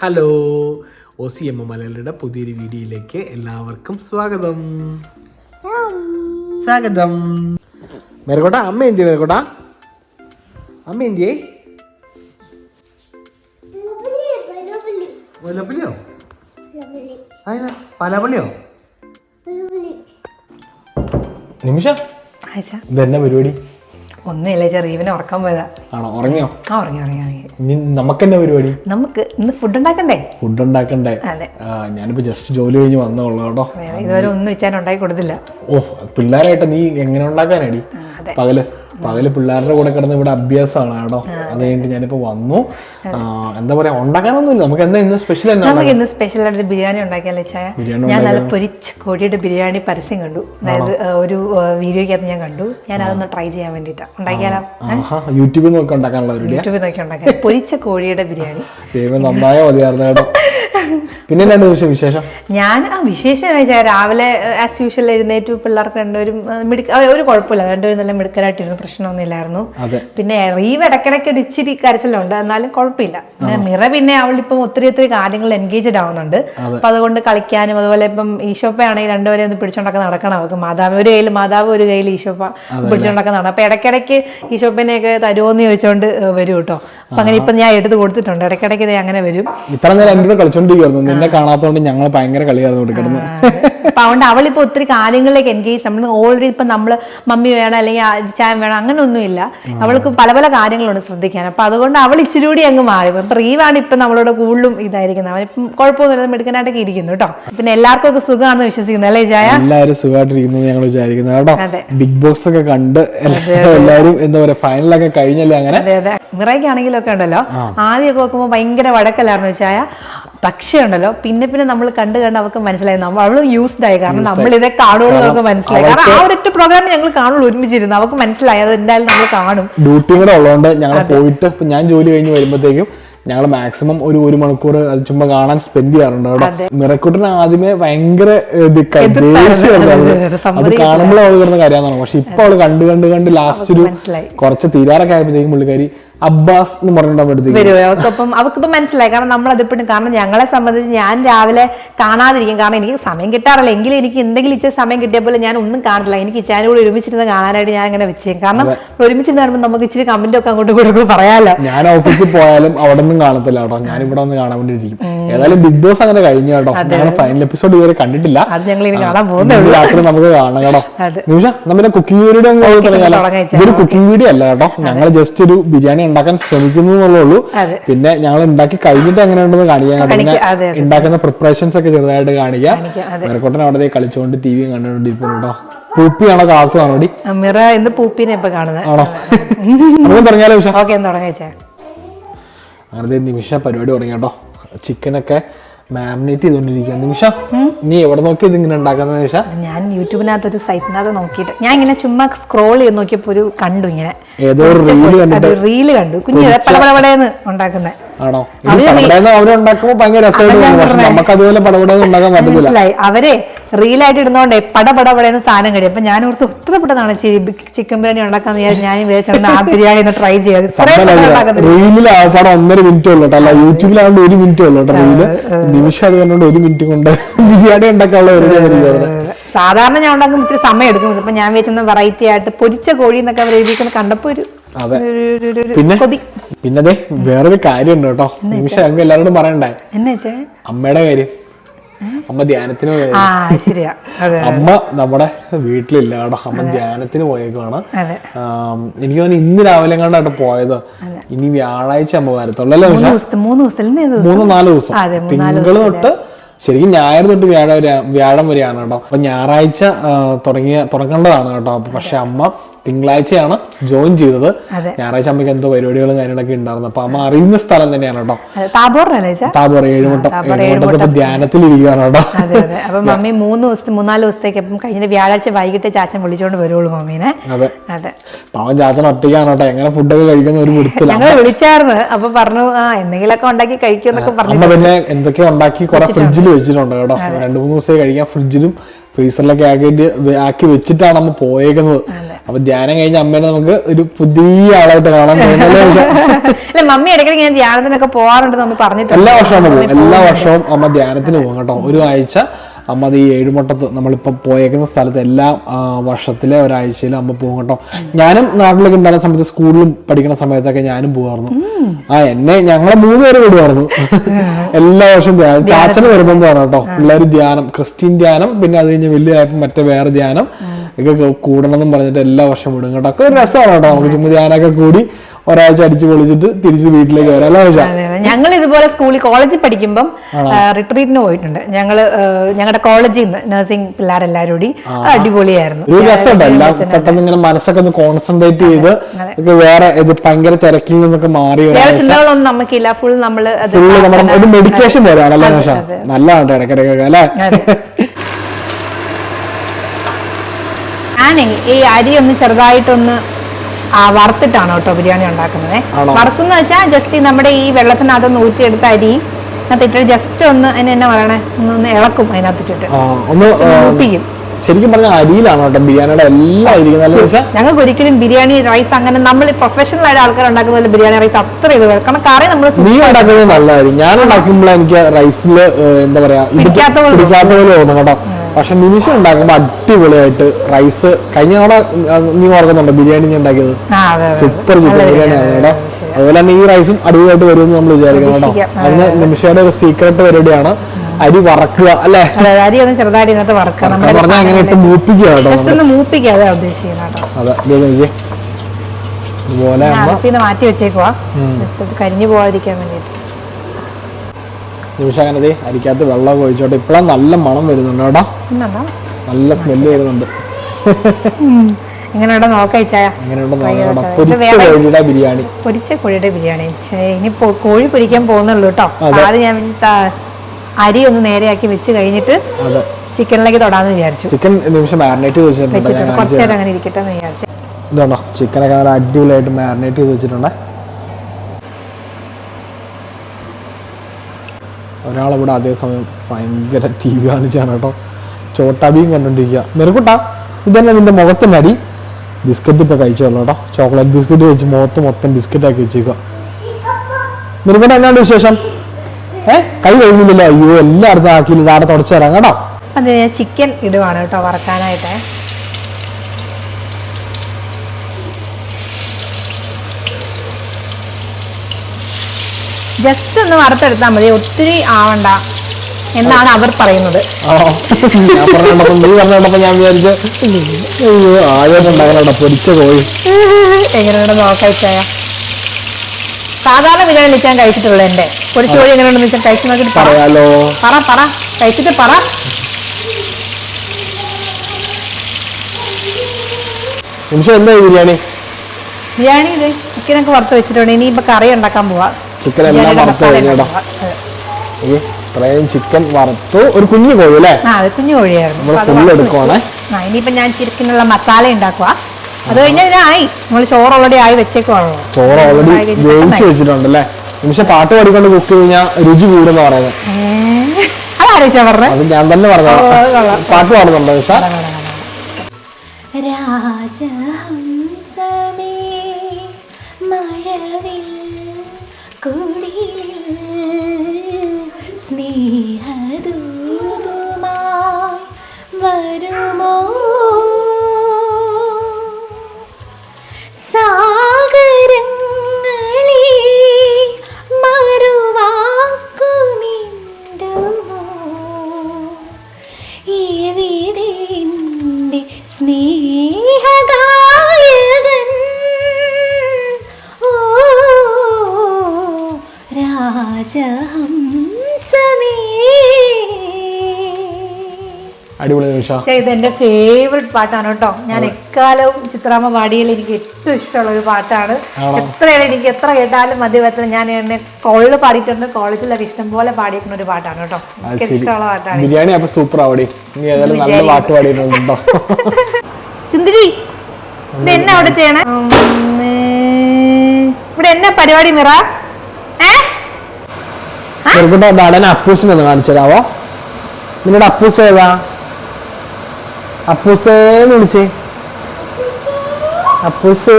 Hello O C M മലയാളിയുടെ പുതിയൊരു വീഡിയോയിലേക്ക് എല്ലാവർക്കും സ്വാഗതം. സ്വാഗതം. മേരക്കോട്ട അമ്മ എന്തി മേരക്കോട്ട അമ്മ എന്തിയേ? മുല്ലപ്പള്ളിയോ അതിനാ നിമിഷ. ഇതെന്നെ പരിപാടി? ഒന്നുമില്ല ചെറിയവനെ ഉറക്കാൻ പോയതാ. ആണോ? ഉറങ്ങിയോ? ആ ഉറങ്ങി ഉറങ്ങി ഉറങ്ങി. ഇനി നമുക്കെന്നെ പരിപാടി? നമുക്ക് ഇന്ന് ഫുഡ് ഉണ്ടാക്കണ്ടേ? ഫുഡ് ഉണ്ടാക്കണ്ടേ? അതെ. ഞാനിപ്പോ ജസ്റ്റ് ജോലി കഴിഞ്ഞ് വന്നോളൂ കേട്ടോ. ഇതുവരെ ഒന്നും വെച്ചാൽ ഉണ്ടാക്കി കൊടുത്തില്ല. ഓ പിള്ളേരായിട്ട് നീ എങ്ങനെ ഉണ്ടാക്കാനടി? പകൽ? പകൽ പിള്ളേരുടെ കൂടെ കിടന്ന് ഇവിടെ അഭ്യാസമാണ് കേട്ടോ അത് കഴിഞ്ഞിട്ട് ഞാനിപ്പോ വന്നു. എന്താ പറയാ ഉണ്ടാക്കാനൊന്നുമില്ല. നമുക്ക് എന്താ ഇന്ന് സ്പെഷ്യൽ നമുക്ക് ഇന്ന് സ്പെഷ്യൽ ആയിട്ട് ബിരിയാണി ഉണ്ടാക്കിയാലേ ചായ? ഞാൻ നല്ല പൊരിച്ച കോഴിയുടെ ബിരിയാണി പരസ്യം കണ്ടു. അതായത് ഒരു വീഡിയോക്കകത്ത് ഞാൻ കണ്ടു. ഞാൻ അതൊന്ന് ട്രൈ ചെയ്യാൻ വേണ്ടിട്ടാ ഉണ്ടാക്കിയാലോ? യൂട്യൂബിൽ നോക്കി ഉണ്ടാക്കാനുള്ള യൂട്യൂബിൽ നോക്കി ഉണ്ടാക്കാൻ. പൊരിച്ച കോഴിയുടെ ബിരിയാണി. ദൈവം നന്നായോ മതിയായിരുന്നു കേട്ടോ. പിന്നെ രണ്ട് ദിവസം വിശേഷം? ഞാൻ ആ വിശേഷം എന്ന് വെച്ചാൽ രാവിലെ ആസ് യൂഷ്വൽ എഴുന്നേറ്റ് പിള്ളേർക്ക് രണ്ടുപേരും മിടുക്ക ഒരു കുഴപ്പമില്ല. രണ്ടുപേരും നല്ല മിടുക്കരായിട്ടിരുന്നു പ്രശ്നമൊന്നും ഇല്ലായിരുന്നു പിന്നെ റീവ് ഇടയ്ക്കിടയ്ക്ക് ഒരു ഇച്ചിരി കരച്ചിലുണ്ട്. എന്നാലും കുഴപ്പമില്ല. മിറ പിന്നെ അവളിപ്പം ഒത്തിരി ഒത്തിരി കാര്യങ്ങളിൽ എൻഗേജഡ് ആവുന്നുണ്ട്. അപ്പൊ അതുകൊണ്ട് കളിക്കാനും അതുപോലെ ഇപ്പം ഈശോപ്പ ആണെങ്കിൽ രണ്ടുപേരെ ഒന്ന് പിടിച്ചോണ്ടൊക്കെ നടക്കണം അവർക്ക് മാതാവ് ഒരു കയ്യിൽ മാതാവ് ഒരു കയ്യിൽ ഈശോപ്പ പിടിച്ചോണ്ടൊക്കെ നടക്കണം. അപ്പൊ ഇടയ്ക്കിടയ്ക്ക് ഈശോപ്പനെയൊക്കെ തരുമോന്ന് ചോദിച്ചോണ്ട് ഏഹ് വരും കേട്ടോ. അപ്പൊ അങ്ങനെ ഇപ്പൊ ഞാൻ എടുത്ത് കൊടുത്തിട്ടുണ്ട്. ഇടയ്ക്കിടയ്ക്ക് അങ്ങനെ വരും. ഇത്ര നേരം കളിച്ചോണ്ടിരിക്കുന്നു നിന്നെ കാണാത്തോണ്ട് ഞങ്ങൾ ഭയങ്കര കളിയായിരുന്നു കൊടുക്കുന്നത് അപ്പൊ അതുകൊണ്ട് അവളിപ്പോ ഒത്തിരി കാര്യങ്ങളിലേക്ക് എൻഗേജ് നമ്മൾ ഓൾറെഡി ഇപ്പൊ നമ്മൾ മമ്മി വേണം അല്ലെങ്കിൽ ചായ വേണം അങ്ങനെ ഒന്നുമില്ല അവൾക്ക് പല പല കാര്യങ്ങളുണ്ട് ശ്രദ്ധിക്കാൻ. അപ്പൊ അതുകൊണ്ട് അവൾ ഇച്ചിരി കൂടി അങ്ങ് മാറി. ഇപ്പൊ റീവാണ് ഇപ്പൊ നമ്മളോട് കൂടുതലും ഇതായിരിക്കുന്നത്. അവനിപ്പം കുഴപ്പമൊന്നുമില്ല മെടുക്കാനായിട്ടൊക്കെ ഇരിക്കുന്നു കേട്ടോ. പിന്നെ എല്ലാവർക്കും ഒക്കെ സുഖമാണെന്ന് വിശ്വസിക്കുന്നു അല്ലേ ചായ? എല്ലാവരും സുഖമായിട്ടിരിക്കുന്നു ഞങ്ങൾ വിചാരിക്കുന്നത് കേട്ടോ. ബിഗ് ബോക്സ് ഒക്കെ കണ്ട് എല്ലാവരും എന്താ പറയാ ഫൈനലൊക്കെ കഴിഞ്ഞല്ലേ അങ്ങനെ? അതെ അതെ. നിറയ്ക്കാണെങ്കിലൊക്കെ ഉണ്ടല്ലോ. ആദ്യമൊക്കെ നോക്കുമ്പോൾ ഭയങ്കര വടക്കല്ലായിരുന്നു ചായ? പക്ഷേ ഉണ്ടല്ലോ പിന്നെ പിന്നെ നമ്മൾ കണ്ട് കണ്ട് അവർക്ക് മനസ്സിലായി. നമ്മൾ അവൾ യൂസ്ഡ് ആയി. കാരണം നമ്മൾ ഇതേ കാണുള്ളൂ നമുക്ക് മനസ്സിലായി. കാരണം ആ ഒരൊറ്റ പ്രോഗ്രാം ഞങ്ങൾ കാണുള്ളൂ ഒരുമിച്ചിരുന്നു. അവർക്ക് മനസ്സിലായി. അത് എന്തായാലും നമ്മൾ കാണും. ഡ്യൂട്ടി കൂടെ ഉള്ളതുകൊണ്ട് ഞങ്ങൾ പോയിട്ട് ഞാൻ ജോലി കഴിഞ്ഞ് വരുമ്പോഴത്തേക്കും ഞങ്ങൾ മാക്സിമം ഒരു ഒരു മണിക്കൂർ അത് ചുമ്മാ കാണാൻ സ്പെൻഡ് ചെയ്യാറുണ്ട് അവിടെ. നിറക്കൂട്ടിന് ആദ്യമേ ഭയങ്കര ഇത്. അതെ, കാണുമ്പോൾ അവൾ കിടന്ന കാര്യമാണ് പക്ഷെ ഇപ്പൊ അവൾ കണ്ട് കണ്ട് കണ്ട് ലാസ്റ്റ് ഒരു കുറച്ച് തീരാറൊക്കെ ആയപ്പോഴത്തേക്കും പുള്ളിക്കാരി അബ്ബാസ് എന്ന് പറഞ്ഞിട്ട് അവർക്കൊപ്പം അവർക്കിപ്പം മനസ്സിലായി. കാരണം നമ്മൾ അതിപ്പോഴും കാരണം ഞങ്ങളെ സംബന്ധിച്ച് ഞാൻ രാവിലെ കാണാതിരിക്കും. കാരണം എനിക്ക് സമയം കിട്ടാറില്ല. എങ്കിലും എനിക്ക് എന്തെങ്കിലും ഇച്ചിരി സമയം കിട്ടിയ പോലെ ഞാൻ ഒന്നും കാണില്ല എനിക്ക് ഇച്ചാനും കൂടി ഒരുമിച്ചിരുന്ന് കാണാനായിട്ട് ഞാൻ അങ്ങനെ വെച്ചേക്കും. കാരണം ഒരുമിച്ചിരുന്ന് കാണുമ്പോൾ നമുക്ക് ഇച്ചിരി കമന്റ് ഒക്കെ അങ്ങോട്ട് കൊടുക്കും പറയാലോ. ഞാൻ ഓഫീസിൽ പോയാലും അവിടെ ഒന്നും കാണത്തില്ല കേട്ടോ. ഞാൻ ഇവിടെ വന്ന് കാണാൻ വേണ്ടിയിരിക്കും ഏതായാലും ബിഗ് ബോസ് അങ്ങനെ കഴിഞ്ഞു കേട്ടോ. ഞങ്ങൾ ഫൈനൽ എപ്പിസോഡ് ഇതുവരെ കണ്ടിട്ടില്ല. അത് ഞങ്ങൾ ഇനി കാണാൻ പോകുന്നു ഇന്ന് രാത്രി നമുക്ക് കാണാം കേട്ടോ. നിമിഷ നമ്മുടെ കുക്കിംഗ് വീഡിയോ കുക്കിംഗ് വീഡിയോ അല്ല. കേട്ടോ. ഞങ്ങൾ ജസ്റ്റ് ഒരു ബിരിയാണി ഉണ്ടാക്കാൻ ശ്രമിക്കുന്നു എന്നുള്ളേ. പിന്നെ ഞങ്ങൾ ഉണ്ടാക്കി കഴിഞ്ഞിട്ട് എങ്ങനെ ഉണ്ടെന്ന് കാണിക്കാൻ പിന്നെ. ഉണ്ടാക്കുന്ന പ്രിപ്പറേഷൻസ് ഒക്കെ ചെറുതായിട്ട് കാണിക്കാം. മേരക്കോട്ടൻ അവിടെ കളിച്ചുകൊണ്ട് ടി വിയും കണ്ടുകൊണ്ടിരിക്കുന്നു കേട്ടോ. പൂപ്പിയാണോ കാത്തു ഡി മിറ ഇന്ന് പൂപ്പിനെ ഇപ്പൊ കാണുന്നത് ആണോ? നമുക്ക് തുടങ്ങിയാലോ ഓക്കെ എന്ന് അങ്ങനെ നിമിഷ പരിപാടി തുടങ്ങി കേട്ടോ. ചിക്കനൊക്കെ മാരിനേറ്റ് ചെയ്തോണ്ടിരിക്കുക നിമിഷ നീ എവിടെ നോക്കി ഇതിങ്ങനെ ഉണ്ടാക്കുന്ന നിമിഷ? ഞാൻ യൂട്യൂബിനകത്ത് ഒരു സൈറ്റിനകത്ത് നോക്കിയിട്ട്. ഞാൻ ഇങ്ങനെ ചുമ്മാ സ്ക്രോൾ ചെയ്ത് നോക്കിയപ്പോ ഒരു കണ്ടു ഇങ്ങനെ. ഏതോ റീൽ കണ്ടു. കുഞ്ഞു പല പല ഉണ്ടാക്കുന്നത് ആണോ? അവർ ഉണ്ടാക്കുമ്പോ ഭയങ്കര രസമായിട്ട് നമുക്ക് അതുപോലെ പടപടേന്ന് ഉണ്ടാക്കാൻ പറ്റത്തില്ല. അവരെ റീലായിട്ട് ഇടുന്നോണ്ടേ പട പട പടയെന്ന് സാധനം കഴിയും അപ്പൊ ഞാൻ ഓർത്ത് ഉത്തരപ്പെട്ടതാണ് ചിക്കൻ ബിരിയാണി ഉണ്ടാക്കാന്ന് വിചാരിച്ചു ഞാൻ വിചാരിച്ചാൽ ആ ബിരിയാണി ഒന്ന് ട്രൈ ചെയ്യാതെ. റീലിൽ ഒന്നര മിനിറ്റ് ഉള്ളൂ അല്ല യൂട്യൂബിലാണ്ട് ഒരു മിനിറ്റ് ഉള്ളൂ റീൽ നിമിഷം അത് കണ്ടുകൊണ്ട് ഒരു മിനിറ്റ് കൊണ്ട് ബിരിയാണി ഉണ്ടാക്കാനുള്ള ഒരു സാധാരണ ഞാൻ ഉണ്ടാക്കുമ്പോൾ ഇത്തിരി സമയം എടുക്കും. ഇപ്പൊ ഞാൻ വെച്ചൊന്ന് വെറൈറ്റി ആയിട്ട് പൊരിച്ച കോഴി എന്നൊക്കെ അവർ എഴുതിക്കുന്ന കണ്ടപ്പോ ഒരു പിന്നെ? പിന്നെ വേറൊരു കാര്യമുണ്ട് കേട്ടോ. നിമിഷം എല്ലാരോടും എല്ലാവരോടും പറയണ്ടേ എന്നുവെച്ചേ അമ്മയുടെ കാര്യം. അമ്മ ധ്യാനത്തിന് അമ്മ നമ്മുടെ വീട്ടിലില്ല കേട്ടോ അമ്മ ധ്യാനത്തിന് പോയേക്കാണ് എനിക്ക് തോന്നുന്നു ഇന്ന് രാവിലെ കണ്ടായിട്ട് പോയത്. ഇനി വ്യാഴാഴ്ച അമ്മ വരത്തുള്ളൂ അല്ലേ മൂന്ന് നാല് ദിവസം. തിങ്കൾ തൊട്ട് ശരിക്കും ഞായർ തൊട്ട് വ്യാഴം വരെ വ്യാഴം വരെയാണ് കേട്ടോ. അപ്പൊ ഞായറാഴ്ച തുടങ്ങിയ തുടങ്ങേണ്ടതാണ് കേട്ടോ. പക്ഷെ അമ്മ തിങ്കളാഴ്ചയാണ് ജോയിൻ ചെയ്തത്. ഞായറാഴ്ച അമ്മയ്ക്ക് എന്തോ പരിപാടികളും കാര്യങ്ങളൊക്കെ ഉണ്ടായിരുന്നു. അപ്പൊ അമ്മ അറിയുന്ന സ്ഥലം തന്നെയാണ് കേട്ടോ. താപറ ഏഴുമുട്ടം ഏഴുമുട്ടത്ത് ധ്യാനത്തിൽ ധ്യാനത്തിലിരിക്കുകയാണ് കേട്ടോ. അപ്പൊ മമ്മി മൂന്ന് ദിവസത്തെ മൂന്നാൽ ദിവസത്തേക്ക് അപ്പം കഴിഞ്ഞ വ്യാഴാഴ്ച വൈകിട്ട് ചാച്ചൻ വിളിച്ചോണ്ട് വരുള്ളൂ മമ്മീനെ. അതെ. അതെ. പാവം ചാച്ചൻ ഒറ്റയ്ക്കാണ് കേട്ടോ. എങ്ങനെ ഫുഡൊക്കെ കഴിക്കുന്ന ഒരു ഞങ്ങൾ വിളിച്ചായിരുന്നു. അപ്പൊ പറഞ്ഞു ആ എന്തെങ്കിലുമൊക്കെ ഉണ്ടാക്കി കഴിക്കുമെന്നൊക്കെ പറഞ്ഞു അമ്മ പിന്നെ എന്തൊക്കെ ഉണ്ടാക്കി കുറെ ഫ്രിഡ്ജിൽ വെച്ചിട്ടുണ്ട് കേട്ടോ. രണ്ടു മൂന്ന് ദിവസത്തേക്ക് കഴിക്കാൻ ഫ്രിഡ്ജിലും ഫ്രീസറിലൊക്കെ ആക്കി ആക്കി വെച്ചിട്ടാണ് അമ്മ പോയേക്കുന്നത്. അപ്പൊ ധ്യാനം കഴിഞ്ഞ അമ്മേനെ നമുക്ക് ഒരു പുതിയ ആളായിട്ട് കാണാൻ അല്ല? മമ്മി ഇടയ്ക്ക് ഞാൻ ധ്യാനത്തിനൊക്കെ പോകാറുണ്ട് നമ്മൾ പറഞ്ഞിട്ടുണ്ട്. എല്ലാ വർഷവും പോകും. എല്ലാ വർഷവും അമ്മ ധ്യാനത്തിന് പോകും കേട്ടോ. ഒരു ആഴ്ച അമ്മ അത് ഈ ഏഴുമുട്ടത്ത് നമ്മളിപ്പോ പോയേക്കുന്ന സ്ഥലത്ത് എല്ലാ വർഷത്തിലെ ഒരാഴ്ചയിലും അമ്മ പോകും കേട്ടോ. ഞാനും നാട്ടിലൊക്കെ ഉണ്ടായിരുന്ന സമയത്ത് സ്കൂളിലും പഠിക്കുന്ന സമയത്തൊക്കെ ഞാനും പോകാറുന്നു ആ എന്നെ ഞങ്ങളെ മൂന്ന് പേര് വിടുമായിരുന്നു എല്ലാ വർഷവും ധ്യാനം. ചാച്ചന് നിർബന്ധമാണ് കേട്ടോ പിള്ളേർ ധ്യാനം ക്രിസ്ത്യൻ ധ്യാനം പിന്നെ അത് കഴിഞ്ഞ് വലിയ മറ്റേ വേറെ ധ്യാനം. ഒക്കെ കൂടണമെന്നും പറഞ്ഞിട്ട് എല്ലാ വർഷവും വിടും കേട്ടോ. ഒക്കെ ഒരു രസമാണ് കേട്ടോ. നമുക്ക് ചുമ്മാ ഞാനൊക്കെ കൂടി ഒരാഴ്ച അടിച്ചു പൊളിച്ചിട്ട് തിരിച്ച് വീട്ടിലേക്ക് വരാം. അല്ലേ. ഞങ്ങൾ ഇതുപോലെ സ്കൂളിൽ കോളേജിൽ പഠിക്കുമ്പം റിട്രീറ്റിന് പോയിട്ടുണ്ട്. ഞങ്ങൾ ഞങ്ങളുടെ കോളേജിൽ നിന്ന് നഴ്സിംഗ് പിള്ളേരെല്ലാരും കൂടി അടിപൊളിയായിരുന്നു. ഒരു രസമുണ്ട്. എല്ലാം പെട്ടെന്ന് ഇങ്ങനെ മനസ്സൊക്കെ ഒന്ന് കോൺസെൻട്രേറ്റ് ചെയ്ത് വേറെ ഇത് ഭയങ്കര തിരക്കിൽ നിന്നൊക്കെ മാറി ചിന്തകളൊന്നും നമുക്കില്ല. ഫുൾ നമ്മൾ ഒരു മെഡിറ്റേഷൻ പോലെയാണല്ലോ നല്ലതാണ് ഇടയ്ക്കിടയ്ക്കൊക്കെ അല്ലേ? ഞാനേ ഈ അരി ഒന്ന് ചെറുതായിട്ടൊന്ന് വറുത്തിട്ടാണ് കേട്ടോ ബിരിയാണി ഉണ്ടാക്കുന്നത്. വറുത്തെന്ന് വറുക്കുന്ന വെച്ചാൽ ജസ്റ്റ് നമ്മുടെ ഈ വെള്ളത്തിനകത്ത് ഊറ്റിയെടുത്ത അരി അതിട്ടിട്ട് ജസ്റ്റ് ഒന്ന് അതിന് എന്നാ പറയണേ? ഒന്ന് ഒന്ന് ഇളക്കും അതിനകത്തിട്ടിട്ട്. ഒന്ന് ശരിക്കും പറഞ്ഞ അരിയിലാണ് കേട്ടോ ബിരിയാണിയുടെ എല്ലാം ഇരിക്കുന്നത്. ഞങ്ങൾക്ക് ഒരിക്കലും ബിരിയാണി റൈസ് അങ്ങനെ നമ്മൾ പ്രൊഫഷണൽ ആയിട്ട് ആൾക്കാർ ഉണ്ടാക്കുന്ന പോലെ ബിരിയാണി റൈസ് അത്ര ഇത്. കാരണം കറി നമ്മൾ നീ ഉണ്ടാക്കുന്നത് നല്ലതായിരിക്കും. ഞാൻ ഉണ്ടാക്കുമ്പോൾ എനിക്ക് റൈസിൽ എന്താ പറയാ പിടിക്കാത്ത പോലെ തോന്നും. കേട്ടോ. പക്ഷെ നിമിഷം ഉണ്ടാക്കുമ്പോൾ അടിപൊളിയായിട്ട് റൈസ് കഴിഞ്ഞ തവണ നീ ഓർക്കുന്നുണ്ടോ ബിരിയാണി ഞാൻ ഉണ്ടാക്കിയത്? സൂപ്പർ ചിക്കൻ ബിരിയാണി ആണ് അതുപോലെ തന്നെ ഈ റൈസും അടിപൊളിയായിട്ട് വരുമെന്ന് നമ്മൾ വിചാരിക്കണം കേട്ടോ. അതിന് നിമിഷയുടെ ഒരു സീക്രട്ട് പരിപാടിയാണ് അരി വറക്കുക അല്ലെ? അരി ഒന്ന് ചെറുതായിട്ട് ഇതിനകത്ത് വറക്കാം വറക്കാൻ പറഞ്ഞാൽ അങ്ങനെ ഇട്ട് മൂപ്പിക്കുക കേട്ടോ ഒന്ന് ഉദ്ദേശിക്കുന്നത് അതെ ഇതുപോലെ മാറ്റി വെച്ചേക്കുവാ. കരിഞ്ഞു പോകാതിരിക്കാൻ വേണ്ടിയിട്ട്. നിമിഷം അങ്ങനെ അരിക്കകത്ത് വെള്ളം ഒഴിച്ചോട്ടെ. ഇപ്പോഴാണ് നല്ല മണം വരുന്നുണ്ട് കേട്ടോ. നല്ല സ്മെല്ല് വരുന്നുണ്ട്. ബിരിയാണി. പൊരിച്ച കോഴിയുടെ ബിരിയാണി. ഇനി കോഴി പൊരിക്കാൻ പോകുന്നുള്ളൂ കേട്ടോ. അത്. ഞാൻ അരി ഒന്ന് നേരെയാക്കി വെച്ച് കഴിഞ്ഞിട്ട് ചിക്കനിലേക്ക് തൊടാന്ന് വിചാരിച്ചു. ചിക്കൻ നിമിഷം മാരിനേറ്റ് ചെയ്ത് വെച്ചിട്ടുണ്ട് ഞാൻ വെച്ചിട്ടുണ്ട്. കാണിച്ചു കുറച്ച് നേരം അങ്ങനെ ഇരിക്കട്ടെ എന്ന് വിചാരിച്ചു. ഇതുണ്ടോ? ചിക്കനൊക്കെ നല്ല അടിപൊളിയായിട്ട് മാരിനേറ്റ് ചെയ്ത് വെച്ചിട്ടുണ്ട്. ഒരാളിവിടെ അതേസമയം ഭയങ്കര ടി വി കാണിച്ചാണ് കേട്ടോ. ചോട്ടാബിയും കണ്ടോണ്ടിരിക്കുക മെറുക്കുട്ട ഇതന്നെ നിന്റെ മുഖത്തിന്റെ അടി. ബിസ്ക്കറ്റ് ഇപ്പൊ കഴിച്ചോളൂ കേട്ടോ. ചോക്ലേറ്റ് ബിസ്ക്കറ്റ് വെച്ച് മുഖത്ത് മൊത്തം ബിസ്ക്കറ്റ് ആക്കി വെച്ചേക്കുക മെറുക്കുട്ട എന്നാണ് വിശേഷം? ഏ? കൈ കഴിഞ്ഞില്ലല്ലോ അയ്യോ എല്ലായിടത്തും ആക്കിയില്ല. ആടെ തുടച്ചു തരാം കേട്ടോ. അതെ ഞാൻ ചിക്കൻ ഇടുവാണ് കേട്ടോ വറക്കാനായിട്ട്. ജസ്റ്റ് ഒന്ന് വറുത്തെടുത്താൽ മതി. ഒത്തിരി ആവണ്ട എന്നാണ് അവർ പറയുന്നത്. എങ്ങനെയുണ്ട് നോക്കാം സാധാരണ ബിരിയാണി നിൽക്കാൻ കഴിച്ചിട്ടുള്ളൂ എന്റെ പൊരിച്ച കോഴി എങ്ങനെയുണ്ടെന്ന് വെച്ചാൽ കഴിച്ചു നോക്കിട്ട് പറയാലോ. പറ പറ. കഴിച്ചിട്ട് പറ. ബിരിയാണി? ബിരിയാണി ഇത് ചിക്കനൊക്കെ വറുത്ത് വെച്ചിട്ടുണ്ട്. ഇനി ഇപ്പൊ കറി ഉണ്ടാക്കാൻ പോവാ. ചിക്കൻ എല്ലാം വറുത്ത് മസാല കഴിഞ്ഞോ ഉണ്ടാക്കാൻ പോവാ. അതെ. ഈ ഇത്രയും ചിക്കൻ വറുത്തു ഒരു കുഞ്ഞു കോഴി അല്ലേ? ആ കുഞ്ഞു കോഴിയായിരുന്നു. അപ്പൊ അത് എടുക്കുവാണേ. ഇനിയിപ്പോ ഞാൻ ചിക്കനുള്ള മസാല ഉണ്ടാക്കുക അത് കഴിഞ്ഞാൽ ആയി. നമ്മൾ ചോറ് ഓൾറെഡി ആയി വെച്ചേക്കുവാണല്ലോ. ചോറ് ഓൾറെഡി വേവിച്ച് വെച്ചിട്ടുണ്ട് അല്ലേ നിമിഷം പാട്ട് പാടിക്കൊണ്ട് കുക്ക് കഴിഞ്ഞാൽ രുചി കൂടുന്ന പറയുന്നത്. അത് ഞാൻ തന്നെ പറഞ്ഞു. പാട്ട് പാടുന്നുണ്ടോ നിമിഷ രാജഹംസമേ സ്നേഹദൂതുമായി വരുമോ? അടിപൊളി ഇത് എന്റെ ഫേവററ്റ് പാട്ടാണ് കേട്ടോ. ഞാൻ എക്കാലവും ചിത്രാമ്മ പാടിയതിൽ എനിക്ക് ഏറ്റവും ഇഷ്ടമുള്ള ഒരു പാട്ടാണ്? എത്രയാണ് എനിക്ക് എത്ര കേട്ടാലും മതി ഞാൻ എന്നെ സ്കൂളിൽ പാടിയിട്ടുണ്ട്. കോളേജിലൊക്കെ ഇഷ്ടം പോലെ പാടിയിരിക്കുന്ന ഒരു പാട്ടാണ് കേട്ടോ. ഇഷ്ടമുള്ള പാട്ടാണ്. ബിരിയാണി അപ്പൊ സൂപ്പർ ആവടി. നീ ഏതായാലും നല്ല. പാട്ട് പാടിയിട്ടുണ്ട് കേട്ടോ. ചുന്തിരി ഇത് എന്നാ അവിടെ ചെയ്യണേ? ഇവിടെ എന്നാ പരിപാടി മിറ? ചെറുപ്പം നടൻ അപ്പൂസിനെ ഒന്ന് കാണിച്ചു തരാവോ നിങ്ങളുടെ അപ്പൂസ് ഏതാ? അപ്പൂസേന്ന് വിളിച്ചേ. അപ്പൂസേ.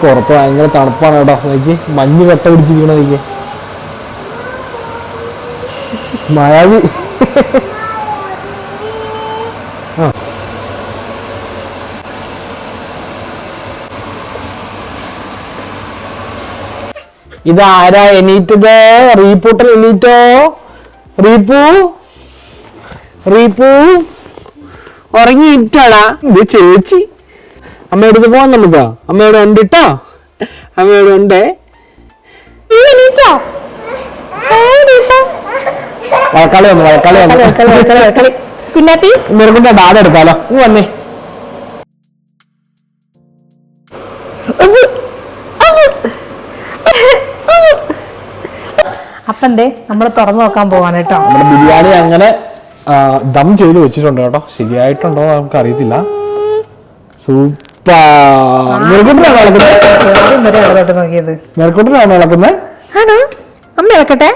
പുറത്ത് ഭയങ്കര തണുപ്പാണ് കേട്ടോ. നോക്കി മഞ്ഞ് വെട്ട പിടിച്ചിരിക്കണ നോക്കി മായാവി ഇതാരാ എണീറ്റത്? റീപൂട്ടൽ എണീറ്റോ? റീപ്പു? റീപ്പു. ഉറങ്ങിയിട്ടാടാ ഇത് ചേച്ചി. അമ്മയുടെ അടുത്ത് പോവാൻ നമുക്ക്. അമ്മയോട് ഉണ്ട് കേട്ടോ അമ്മയോട് ഉണ്ടേ വഴക്കാളി വന്നു വഴക്കാളി വന്നു. കുഞ്ഞാപ്പി? നിറകുന്റെ ഡാഡ എടുക്കാലോ. നീ വന്നേ. അപ്പൊ എന്തേ നമ്മൾ തുറന്നു നോക്കാൻ പോവാണ് കേട്ടോ. ബിരിയാണി അങ്ങനെ ദം ചെയ്ത് വെച്ചിട്ടുണ്ട് കേട്ടോ. ശരിയായിട്ടുണ്ടോ എന്ന് നമുക്ക് അറിയത്തില്ല സൂപ്പർ മെറുകുട്ടിനാണ് ഇളക്കുന്നത് ആണോ? അമ്മ ഇളക്കട്ടെ?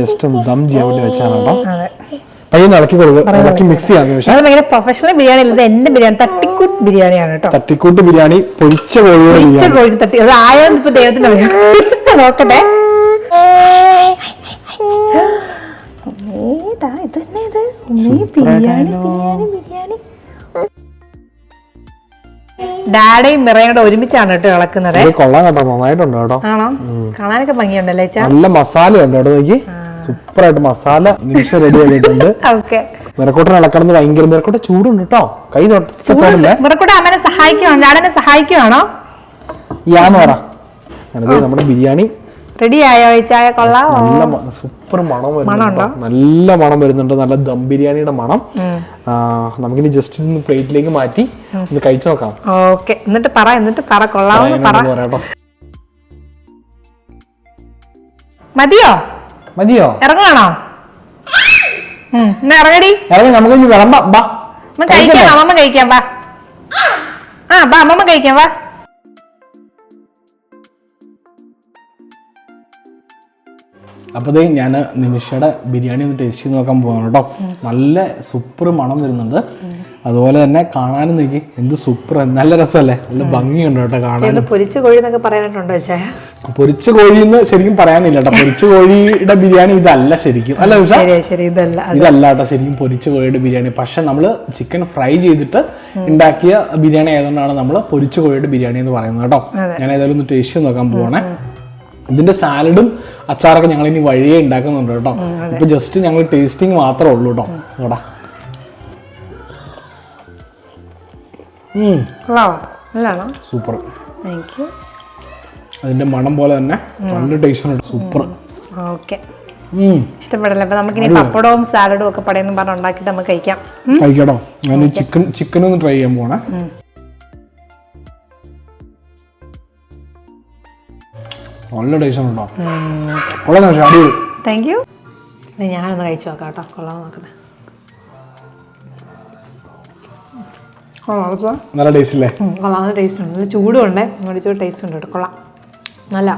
ജസ്റ്റ് ദം ചെയ്യാൻ വേണ്ടി വെച്ചാണ് കേട്ടോ. അതെ. പയ്യൊന്ന് ഇളക്കി കൊടുക്കുക ഇളക്കി മിക്സ് ചെയ്യാൻ നിമിഷം. അത് പ്രൊഫഷണൽ ബിരിയാണി എന്റെ ബിരിയാണി തട്ടിക്കൂട്ട് ബിരിയാണിയാണ് കേട്ടോ. തട്ടിക്കൂട്ട് ബിരിയാണി പൊരിച്ച കോഴിയുടെ ബിരിയാണി. കോഴി തട്ടി അത് ആയാലും ഇപ്പൊ ദൈവത്തിന്റെ നോക്കട്ടെ. ഏതാ ഇത് തന്നെ ഇത്. ബിരിയാണി ബിരിയാണി ബിരിയാണി. ഡാഡയും മിറയും ഒരുമിച്ചാണ് കേട്ടോ ഇളക്കുന്നത്. കൊള്ളാൻ കേട്ടോ. നന്നായിട്ടുണ്ട് കേട്ടോ. ആണോ? കാണാനൊക്കെ ഭംഗിയുണ്ടല്ലേ നല്ല മസാല ഉണ്ട് കേട്ടോ. നോക്കി. സൂപ്പർ ആയിട്ട് മസാല നിമിഷം റെഡി ആയിട്ടുണ്ട് ഓക്കെ. മിറക്കൂട്ടൻ ഇളക്കണമെന്ന് ഭയങ്കര മിറക്കൂട്ട ചൂടുണ്ട് കേട്ടോ. കൈ തൊട്ടില്ലേ മിറക്കൂടെ അമ്മനെ സഹായിക്കുവാണോ? ഡാഡനെ സഹായിക്കുവാണോ? യാന്ന് പറ. നമ്മുടെ ബിരിയാണി റെഡി ആയോ ചായ? കൊള്ളാം നല്ല സൂപ്പർ മണം വരുന്നുണ്ട്. നല്ല മണം വരുന്നുണ്ട്. നല്ല ദം ബിരിയാണിയുടെ മണം. നമുക്ക് നമുക്കിനി ജസ്റ്റ് ഒന്ന് പ്ലേറ്റിലേക്ക് മാറ്റി ഒന്ന് കഴിച്ചു നോക്കാം. ഓക്കെ. എന്നിട്ട് പറ എന്നിട്ട് പറ കൊള്ളാവോന്ന് പറ. മതിയോ? മതിയോ? ഇറങ്ങാണോ ഇറങ്ങടി. ഇറങ്ങി നമുക്ക് ഇനി വിളമ്പാം. ബാ. കഴിക്കാം അമ്മമ്മ കഴിക്കാം വാ. ആ വാ അമ്മമ്മ കഴിക്കാം വാ. അപ്പോൾ ദേ ഞാൻ നിമിഷയുടെ ബിരിയാണി ഒന്ന് ടേസ്റ്റ് ചെയ്ത് നോക്കാൻ പോകാണ് കേട്ടോ. നല്ല സൂപ്പർ മണം വരുന്നുണ്ട്. അതുപോലെ തന്നെ കാണാനും നോക്കി. എന്ത് സൂപ്പർ നല്ല രസമല്ലേ? നല്ല ഭംഗിയുണ്ട് കേട്ടോ കാണാൻ പൊരിച്ച കോഴി എന്നൊക്കെ പറയാനായിട്ടുണ്ടോ ചായ പൊരിച്ച കോഴി എന്ന് ശരിക്കും പറയാനില്ല കേട്ടോ. പൊരിച്ച കോഴിയുടെ ബിരിയാണി ഇതല്ല ശരിക്കും. അല്ല ഉഷ? ഇതല്ല കേട്ടോ ശരിക്കും പൊരിച്ച കോഴിയുടെ ബിരിയാണി. പക്ഷെ നമ്മൾ ചിക്കൻ ഫ്രൈ ചെയ്തിട്ട് ഉണ്ടാക്കിയ ബിരിയാണി ആയതുകൊണ്ടാണ് നമ്മൾ പൊരിച്ച കോഴിയുടെ ബിരിയാണി എന്ന് പറയുന്നത് കേട്ടോ. ഞാൻ ഏതായാലും ഒന്ന് ടേസ്റ്റ് നോക്കാൻ പോവാണേ. ഇതിന്റെ സാലഡും അച്ചാറൊക്കെ ഞങ്ങൾ ഇനി വഴിയേ ഉണ്ടാക്കുന്നുണ്ട് കേട്ടോ. ഇപ്പൊ ജസ്റ്റ് ഞങ്ങൾ ടേസ്റ്റിംഗ് മാത്രമേ ഉള്ളൂ കേട്ടോ. ഇവിടെ സൂപ്പർ അതിന്റെ മണം പോലെ തന്നെ നല്ല ടേസ്റ്റ് ഉണ്ട്. സൂപ്പർ ഓക്കെ ഇഷ്ടപ്പെടല്ലേ? അപ്പൊ നമുക്കിനി പപ്പടവും സാലഡും ഒക്കെ പടയെന്നും പറഞ്ഞ് ഉണ്ടാക്കിയിട്ട് നമുക്ക് കഴിക്കാം? കഴിക്കട്ടോ ഞാൻ ചിക്കൻ ചിക്കൻ ഒന്ന് ട്രൈ ചെയ്യാൻ പോണേ. നല്ല ടേസ്റ്റ് ഉണ്ടോ? കൊള്ളാം പക്ഷേ അടിപൊളി. താങ്ക് യു ഞാനൊന്ന് കഴിച്ചു നോക്കാം കേട്ടോ കൊള്ളാൻ കൊള്ളാം നല്ല ടേസ്റ്റ് ഇല്ലേ? കൊള്ളാം. നല്ല ടേസ്റ്റ് ഉണ്ട്. നല്ല ചൂടും ഉണ്ട്. മേടിച്ചോ ടേസ്റ്റ് ഉണ്ട് കേട്ടോ. കൊള്ളാം. നല്ല.